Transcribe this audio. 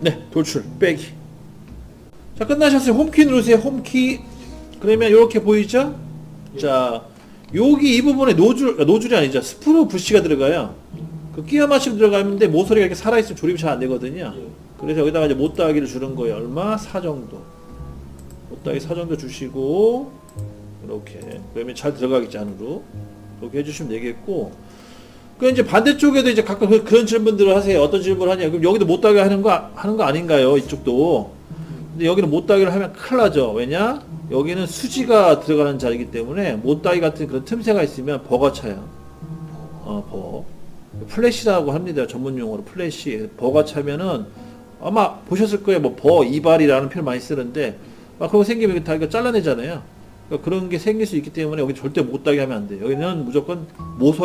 네, 돌출, 빼기. 자, 끝나셨어요. 홈키 누르세요. 홈키. 그러면 이렇게 보이죠? 자, 여기 이 부분에 노즐, 아, 노즐이 아니죠. 스프로 부시가 들어가요. 그 끼워 맞추고 들어가는데 모서리가 이렇게 살아있으면 조립이 잘 안 되거든요. 예. 그래서 여기다가 이제 못따기를 주는 거예요. 얼마? 4 정도. 못따기 4 정도 주시고, 이렇게. 그러면 잘 들어가겠지, 안으로. 이렇게 해주시면 되겠고, 그 이제 반대쪽에도 이제 가끔 그- 그런 질문들을 하세요. 어떤 질문을 하냐. 그럼 여기도 못따기 하는 거, 하는 거 아닌가요? 이쪽도. 근데 여기는 못 따기를 하면 큰일 나죠. 왜냐? 여기는 수지가 들어가는 자리이기 때문에 못 따기 같은 그런 틈새가 있으면 버가 차요. 어, 버. 플래시라고 합니다. 전문 용어로 플래시. 버가 차면은 아마 보셨을 거예요. 뭐 버, 이발이라는 표현 많이 쓰는데 막 그거 생기면 다 이거 잘라내잖아요. 그러니까 그런 게 생길 수 있기 때문에 여기 절대 못따기 하면 안 돼요. 여기는 무조건 모서리